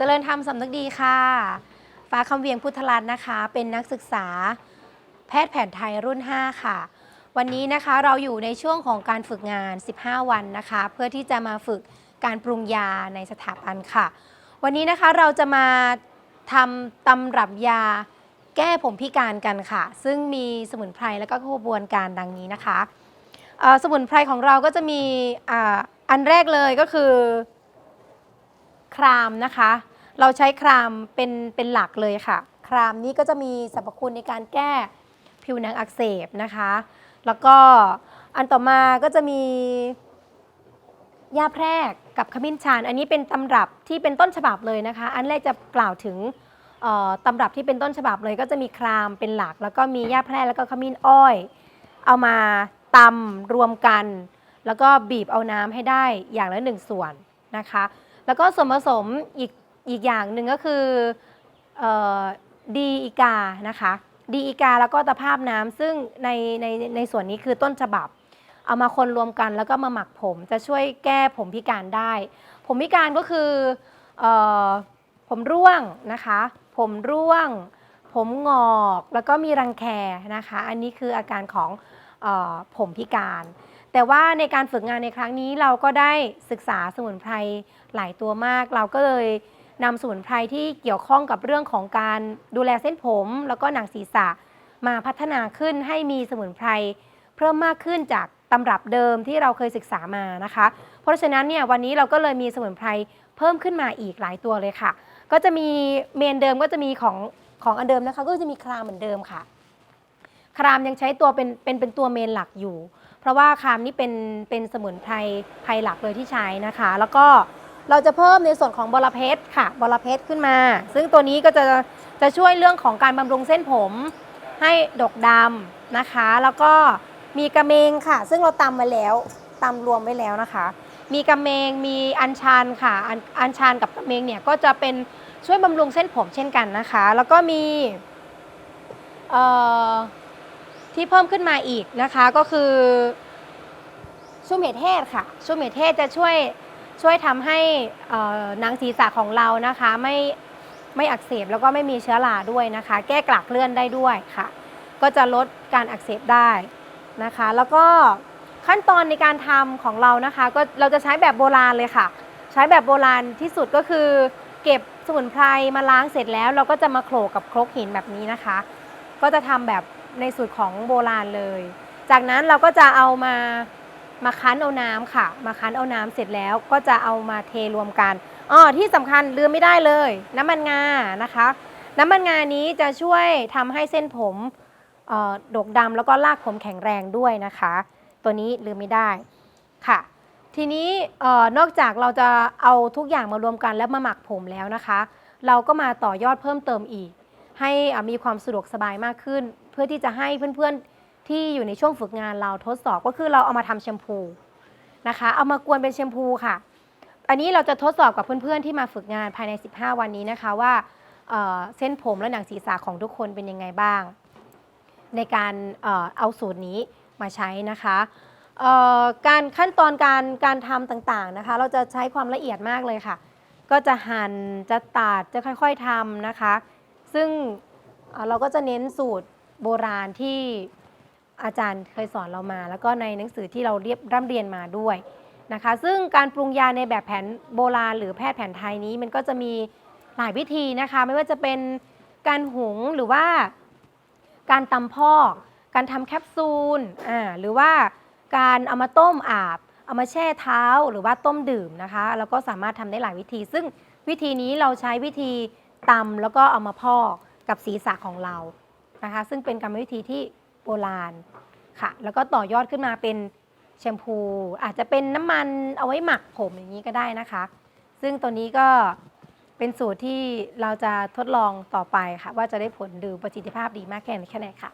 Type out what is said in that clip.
เจริญธรรมสำนึกดีค่ะ ฟ้าคำเวียงพุทธรัตน์นะคะ เป็นนักศึกษาแพทย์แผนไทยรุ่น 5 ค่ะ วันนี้นะคะเราอยู่ในช่วงของการฝึกงาน 15 วันนะคะ เพื่อที่จะมาฝึกการปรุงยาในสถาบันค่ะ วันนี้นะคะเราจะมาทำตำรับยาแก้ผมพิการกันค่ะ ซึ่งมีสมุนไพรแล้วก็กระบวนการดังนี้นะคะสมุนไพรของเราก็จะมีออันแรกเลยก็คือ ครามนะคะ เราใช้ครามเป็นเป็นหลักเลยค่ะ ครามนี้ก็จะมีสรรพคุณในการแก้ผิวหนังอักเสบนะคะ แล้วก็อันต่อมาก็จะมียาแพรกกับขมิ้นชันอันนี้เป็นตำรับที่เป็นต้นฉบับเลยนะคะ อันแรกจะกล่าวถึงตำรับที่เป็นต้นฉบับเลย ก็จะมีครามเป็นหลัก แล้วก็มียาแพรกแล้วก็ขมิ้นอ้อย เอามาตำรวมกัน แล้วก็บีบเอาน้ำให้ได้อย่างละหนึ่งส่วนนะคะ แล้วก็ส่วนผสมอีก อีกอย่างหนึ่งก็คือออดีอีกานะคะดีอีกาแล้วก็ตะภาพน้ำซึ่งในในในส่วนนี้คือต้นฉบับ เอามาคนรวมกันแล้วก็มาหมักผมจะช่วยแก้ผมพิการได้ ผมพิการก็คือออผมร่วงนะคะ ผมร่วง ผมงอกแล้วก็มีรังแคนะคะ อันนี้คืออาการของออผมพิการ แต่ว่าในการฝึกงานในครั้งนี้เราก็ได้ศึกษาสมุนไพรหลายตัวมาก เราก็เลย นำสมุนไพรที่เกี่ยวข้องกับเรื่องของการดูแลเส้นผม แล้วก็หนังศีรษะมาพัฒนาขึ้นให้มีสมุนไพรเพิ่มมากขึ้นจากตำรับเดิมที่เราเคยศึกษามานะคะ เพราะฉะนั้นเนี่ยวันนี้เราก็เลยมีสมุนไพรเพิ่มขึ้นมาอีกหลายตัวเลยค่ะ ก็จะมีเมนเดิมก็จะมีของของอันเดิมนะคะ ก็จะมีครามเหมือนเดิมค่ะ ครามยังใช้ตัวเป็นเป็นเป็นตัวเมนหลักอยู่ เพราะว่าครามนี่เป็นเป็นสมุนไพรไพรหลักเลยที่ใช้นะคะ แล้วก็ เราจะเพิ่มในส่วนของบอระเพ็ดค่ะบอระเพ็ดขึ้นมา ซึ่งตัวนี้ก็จะจะช่วยเรื่องของการบำรุงเส้นผมให้ดกดำนะคะ แล้วก็มีกระเมงค่ะ ซึ่งเราตำมาแล้วตำรวมไว้แล้วนะคะ มีกระเมงมีอัญชันค่ะอัญอัญชันกับกระเมงเนี่ยก็จะเป็นช่วยบำรุงเส้นผมเช่นกันนะคะ แล้วก็มีที่เพิ่มขึ้นมาอีกนะคะก็คือชุ่มเห็ดเทศค่ะชุ่มเห็ดเทศจะช่วย ช่วยทำให้เอ่อหนังศีรษะของเรานะคะไม่ไม่อักเสบแล้วก็ไม่มีเชื้อราด้วยนะคะ แก้กลากเลื่อนได้ด้วยค่ะ ก็จะลดการอักเสบได้นะคะ แล้วก็ขั้นตอนในการทำของเรานะคะ ก็เราจะใช้แบบโบราณเลยค่ะ ใช้แบบโบราณที่สุดก็คือ เก็บสมุนไพรมาล้างเสร็จแล้ว เราก็จะมาโขลกกับครกหินแบบนี้นะคะ ก็จะทำแบบในสูตรของโบราณเลย จากนั้นเราก็จะเอามา มาคั้นเอาน้ำค่ะ มาคั้นเอาน้ำเสร็จแล้วก็จะเอามาเทรวมกันอ๋อที่สำคัญลืมไม่ได้เลย น้ำมันงานะคะ น้ำมันงานี้จะช่วยทำให้เส้นผมดกดำแล้วก็ลากผมแข็งแรงด้วยนะคะ ตัวนี้ลืมไม่ได้ค่ะ ทีนี้นอกจากเราจะเอาทุกอย่างมารวมกันแล้วมาหมักผมแล้วนะคะ เราก็มาต่อยอดเพิ่มเติมอีก ให้มีความสะดวกสบายมากขึ้น เพื่อที่จะให้เพื่อนๆ ที่อยู่ในช่วงฝึกงานเราทดสอบก็คือเราเอามาทำแชมพูนะคะ เอามากวนเป็นแชมพูค่ะ อันนี้เราจะทดสอบกับเพื่อนๆที่มาฝึกงานภายใน 15 วันนี้นะคะว่าเเส้นผมและหนังศีรษะของทุกคนเป็นยังไงบ้าง ในการเอเอาสูตรนี้มาใช้นะคะการขั้นตอนการการทำต่างๆนะคะ เราจะใช้ความละเอียดมากเลยค่ะ ก็จะหัน่นจะตัดจะค่อยๆทำนะคะ ซึ่งเเราก็จะเน้นสูตรโบราณที่ อาจารย์เคยสอนเรามา แล้วก็ในหนังสือที่เราเรียบร่ำเรียนมาด้วยนะคะ ซึ่งการปรุงยาในแบบแผนโบราณ หรือแพทย์แผนไทยนี้มันก็จะมีหลายวิธีนะคะ ไม่ว่าจะเป็นการหุงหรือว่าการตำพอกการทำแคปซูลอ่าหรือว่าการเอามาต้มอาบ เอามาแช่เท้าหรือว่าต้มดื่มนะคะแล้วก็สามารถทำได้หลายวิธี ซึ่งวิธีนี้เราใช้วิธีตำแล้วก็เอามาพอกกับศีรษะของเรานะคะ ซึ่งเป็นกรรมวิธีที่ โบราณค่ะ แล้วก็ต่อยอดขึ้นมาเป็นแชมพู อาจจะเป็นน้ำมันเอาไว้หมักผมอย่างนี้ก็ได้นะคะ ซึ่งตัวนี้ก็เป็นสูตรที่เราจะทดลองต่อไปค่ะ ว่าจะได้ผลหรือประสิทธิภาพดีมากแค่ไหนแค่ไหนค่ะ